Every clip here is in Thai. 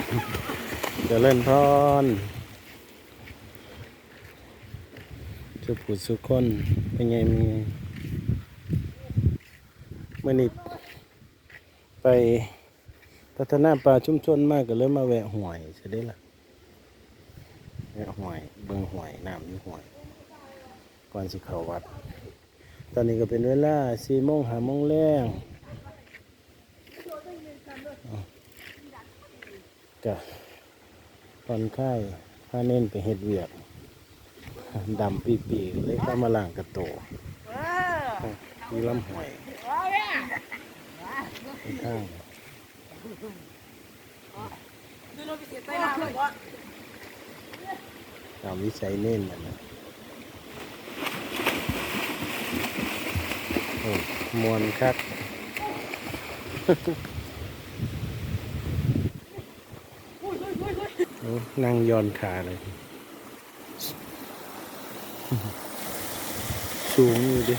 จะเจริญพรสุผู้สุคนเป็นไงมีมื่อนี้ไปพัฒนาป่าชุมชนมากก็เลยมาแวะห่วยใช่ได้ละแวะห่วยเบิ่งห่วยน้ำอยู่ห่วย ก่อนสิเขาวัด ตอนนี้ก็เป็นเวลาสี่โมงห้าโมงแรงอ้าว ก็ตอนค่ายพาเน้นไปเฮ็ดเวียกดำปีปีๆเลยเข้ามาล่างกระโตมีลำหอยข้างๆตามวิสัยเน้นนั่นนะโอ้มวนคัก โอ้ นั่งย้อนขาเลย สูงอยู่ดิ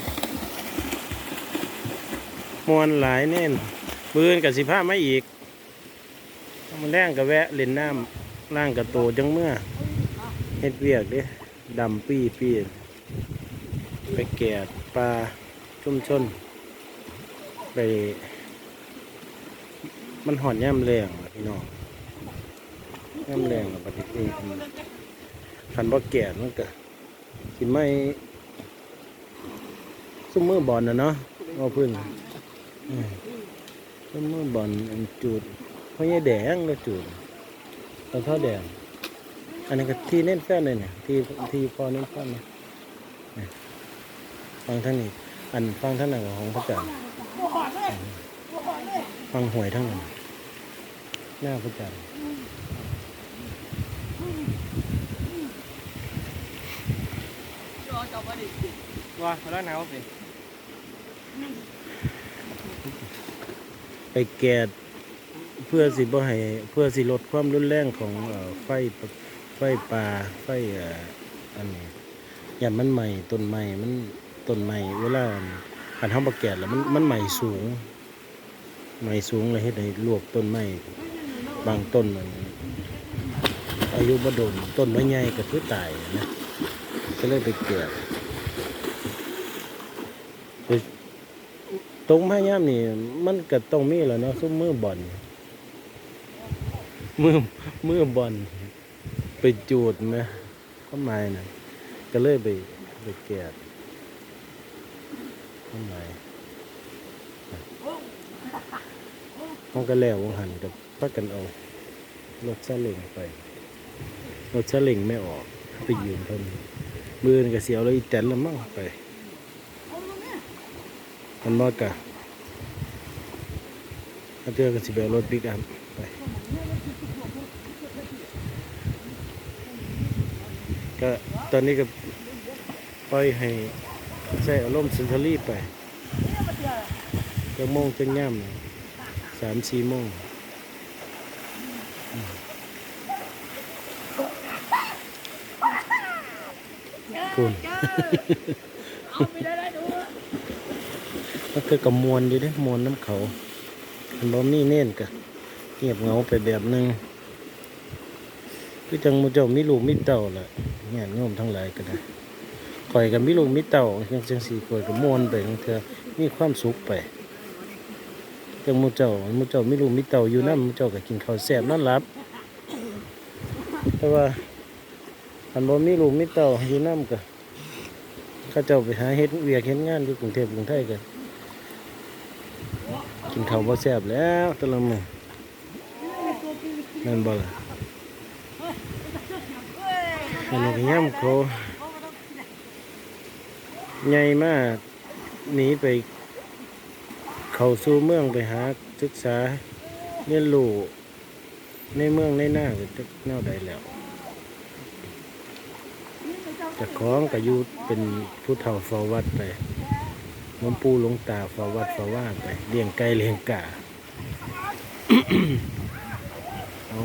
มวนหลายแน่นปืนกับสิผ้าไม่อีก มันแรงกับแวะเล่นน้ำล่างกับโตจังเมื่อเฮ็ดเวียกดิดำปี้ปี้ไปแก่ปลาชุ่มชน ไป มันหอนย่ำแรงอะพี่น้อง ย่ำแรงอะปฏิทินคันบ่แก่มันก็สิไม่ซุ้มมือบอลนะเนาะว่าเพื้นซุ้มมือบอลจูดเพราะยายแดงก็จูดตอนเท่าแดง อันนี้ก็ที่เน้นแฟนเลยเนี่ยที่ที่พอเน้นแฟนเนี่ยเนี่ยฟังท่านนี้อันฟังท่านหนั้นก็ของพระจันทร์ฟังหวยทั้งนั้นหน้าพระจั ว่าแล้วหนาวสิไปแกดเพื่อสิบ่ให้เพื่อสิลดความรุนแรงของเอ่อไฟไฟป่าไฟเอ่ออันนี้อย่ามันใหม่ต้นใหม่มันต้นใหม่เวลาอันทำประแกดแล้วมันมันใหม่สูง ใหม่สูงเลยเฮ็ดให้ลวกต้นไม้บางต้นมันอายุบ่โดนต้นไม้ใหญ่ก็คือตายนะ ก็เลยไปแกดตรงพายามนี่ มันก็ต้องมีแหล้วเนาะซุ้มมือบอลมือมือบอลไปจูดไหมข้าไม้น่ะก็เลยไปไปแกะข้าไม้มันก็แล้ววงหันกับพักกันเอารถซาเล็งไปรถซาเล็งไม่ออกไปยืมเพิ่น มือนี่ก็เสียวเลยอีแตนละมั่งไป มันมากกะถ้าเจอกันสิเบรถปิกอัพไปก็ตอนนี้ก็ปล่อยให้ใส่อารมณ์สุนทรีไปจะโมงจะย่ำสามสี่โมง คุณมันคือกระมวลอยู่เด้มวลน้ำเขามันบ่มีเน่นกะเงียบเหงาไปแบบหนึงคือจังหมูเจ้ามีลูกมีเต่าล่ะเนี่ยโยมทั้งหลายก็ได้ข่อยกับมีลูกมีเต่าจังจังสีข่อยกับมวลไปจังเถื่อมีความสุขไปจังหมูเจ้าหมูเจ้ามีลูกมีเต่าอยู่นั่นมูเจ้าก็กินข้าวแซ่บนอนหลับแต่ว่า อันบ่มีลูกมีเต่าอยู่นั่นก็เข้าเจ้าไปหาเฮ็ดเวียกเฮ็ดงานอยู่กรุงเทพกรุงไทยกันกินข้าวบ่แซ่บแล้วตะละมื้อนั่นบ่ล่ะอันนี้ก็ย่ำเขาใหญ่มากหนีไป เข้าสู่เมืองไปหาศึกษาเรียนรู้ในเมืองในหน้าก็จักแนวใดแล้ว จะของก็อยู่เป็นผู้เฒ่าเฝ้าวัดไปหลวงปู่หลวงตาฝาวัดฝาว่าไปเลี้ยงไก่เลี้ยงกาเอา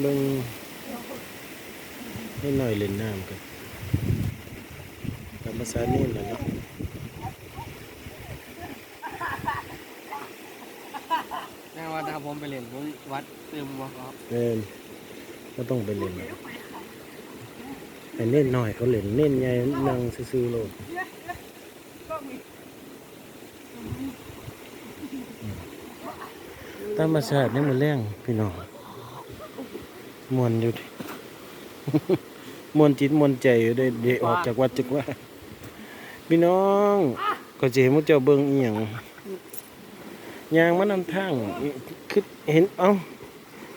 เบิ่งให้หน่อยเล่นน้ำกันตามภาษานี่แหละเนาะ แน่ว่าถ้าผมไปเล่นผมวัดเติมบ่ครับเล่นก็ต้องไปเล่นไอ้เน้นหน่อยเขาเล่นเน้นใหญ่นั่งซื่อๆโลดธรรมชาตินี่มันแรงพี่น้องมวนอยู่ดิมวนจิตมวนใจอยู่ได้เดออกจากวัดจากว่า พี่น้องก็จะเห็นว่าเจ้าเบิ่งเอียง ยางมันนำทางคือเห็นเอ้า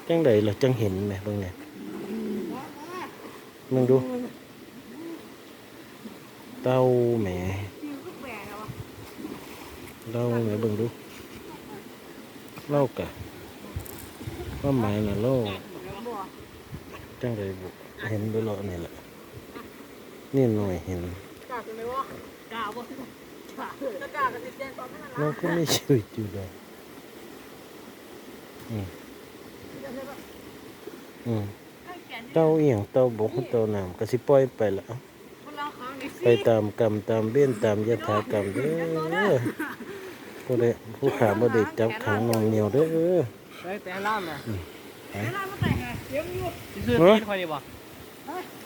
จังไดล่ะจังเห็นแหมเบิ่งเนี่ยมึงดู เต้าแหมเต้าแหมเบิ่งดูเล่ากะว่าหมายน่ะเล่าจังไดบุเห็นด้วยเหรอนี่แหละนี่หน่อยเห็นกล้าไหมวะกล้าบ่กล้าจะกล้ากันสิแจ้งตอนนั้นเราก็ไม่ชีวิตอยู่ดอก อืมอืมเต้าเอียงเต้าบกเต้าน้ำก็สิปล่อยไปละคนเราเขานี่สิไปตามกรรมตามเบี้ยนตามยถากรรมเด้อผู้ใดผู้ขาบ่ได้จับขังหนองเหนียวเด้อเฮ้ยแต่ล่ามนะเวลามาแต่งไงเดี๋ยวอยู่สิซื้อตีนคอยนี่บ่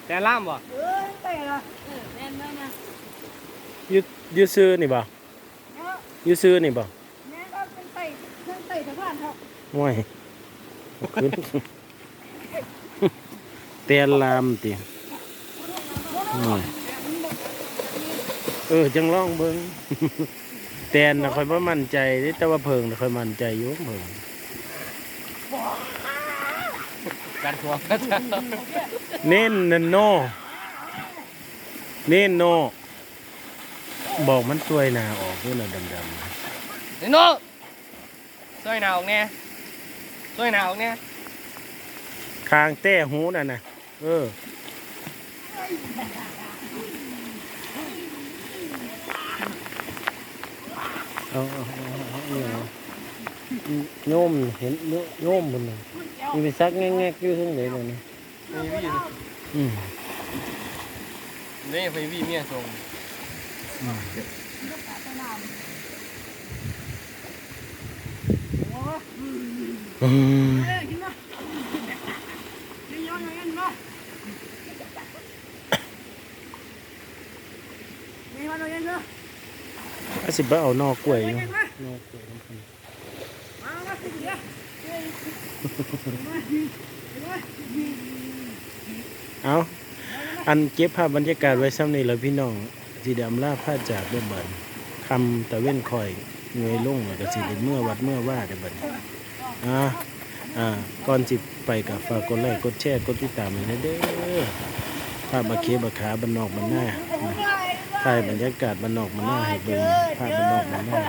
แต่ล่ามบ่เออแต่ละเออแม่นแม่นนะอยูอยูซื้อนี่บ่เนาะอยูซื้อนี่บ่ ห่วยขึ้นเตียนลามติห่วยเออจังลองเบิ่งแตนน่ะค่อยบ่มั่นใจเด้แต่ว่าเพิงน่ะค่อยมั่นใจอยู่เพิงกันหัวกันเน้นนันโนเน้นโนบอกมันตัวยหนาออกด้วยนะดำนี่โน้ซอยหนาวออกแน่ ซอยหนาวออกแน่ๆคางแต้หูน่ะนะเออเอาเอาเอาเอาโยมเห็นโยมบนนึงมีไปซักแงกๆอยู่ทั้งไหนเลยนะไปวี่อืมนี่ไปวี่เมียส่อืมเออกินมานี่ย้อนอย่างนั้นเนาะนี่มันอย่างนั้นเนาะ อาสิบเอานอกกล้วยอยู่นอกกล้วยน้ำพันเอาอันเก็บภาพบรรยากาศไว้ซ้ำนี่แล้วพี่น้องสีดำล่าผ้าจากเรื่องบนคำตะเว้นคอย เงยลงแล้วก็สิเป็นเมื่อวัดเมื่อว่ากันบัดนี้อ่าอ่าก่อนสิไปกับฝากกดไลค์กดแชร์กดติดตามให้เด้อภาพบาเคบะขาบันนอกบันหน้าถ่ายบรรยากาศบันนอกบันหน้าให้เบิ่งภาพบันนอกบันหน้า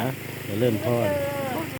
ฮะเดี๋ยวเริ่มพอดเออ